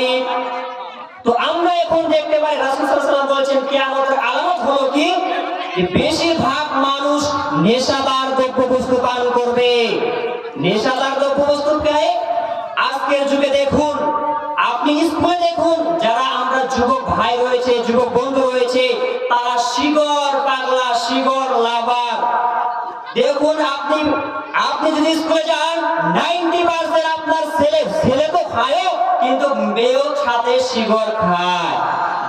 পারি তো আমরা এখন দেখতে পাই রাসূল সাল্লাল্লাহু আলাইহি ওয়াসাল্লাম বলেছেন, কিয়ামতের আলামত হলো কি? বেশিরভাগ মানুষ নেশাদার দ্রব্য বস্তু পান করবে। নেশাদার দ্রব্য বস্তু আজকের যুগে দেখুন, আপনি স্কুলে দেখুন, যারা আমরা যুবক ভাই রয়েছে, যুবক বন্ধু রয়েছে, তারা শিগর পাগলা শিগর লাভার। দেখুন, আপনি আপনি যদি স্কুলে যান নাইনটি পার্সেন্ট আপনার ছেলে ছেলে তো খায় কিন্তু মেয়েও সাথে শিগর খায়।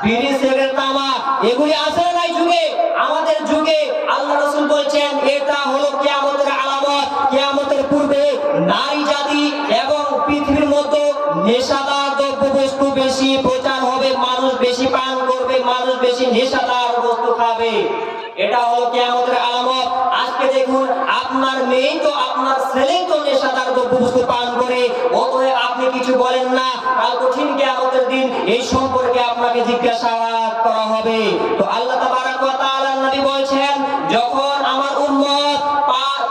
বিড়ি, সিগারেট তামাক এগুলি আছে না যুগে? আমাদের যুগে আল্লাহ রসুল বলছেন, এটা হলো কিয়ামতের আলামত। কিয়ামতের পূর্বে নারী জাতি এবং পৃথিবীর মধ্যে নেশাদার দ্রব্য বস্তু বেশি প্রচার হবে, মানুষ বেশি পান করবে, মানুষ বেশি নেশাদার বস্তু খাবে। এটা হলো কিয়ামতের আলামত। আজকে দেখুন, আপনার মেয়ে তো, আপনার ছেলে তো নেশাদার দ্রব্য বস্তু পান করে, অতএব আপনি কিছু বলেন না। কাল কঠিন কিয়ামতের দিন এই সম্পর্কে আপনাকে জিজ্ঞাসাবাদ করা হবে। তো আল্লাহ বলছেন, যখন আমার উম্মত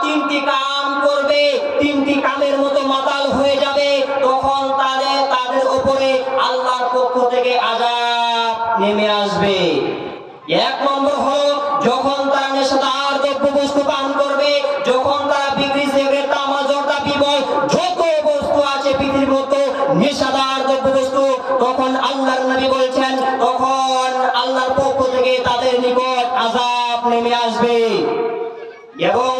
তিনটি কাম করবে, তিনটি কামের মতো মাতাল হয়ে যাবে, তখন তাদের তাদের উপরে আল্লাহর পক্ষ থেকে আযাব নেমে আসবে। এক নম্বর হলো, যখন তারা নেশাদার দ্রব্য বস্তু পান করবে, যখন তারা বিক্রি সিগারেট তামা জর্দা বিমল যত বস্তু আছে পৃথিবীর মতো নেশাদার দ্রব্য বস্তু তখন আল্লাহর নবী বলছেন তখন আল্লাহর পক্ষ থেকে তাদের নিকট আজাব নেমে আসবে এবং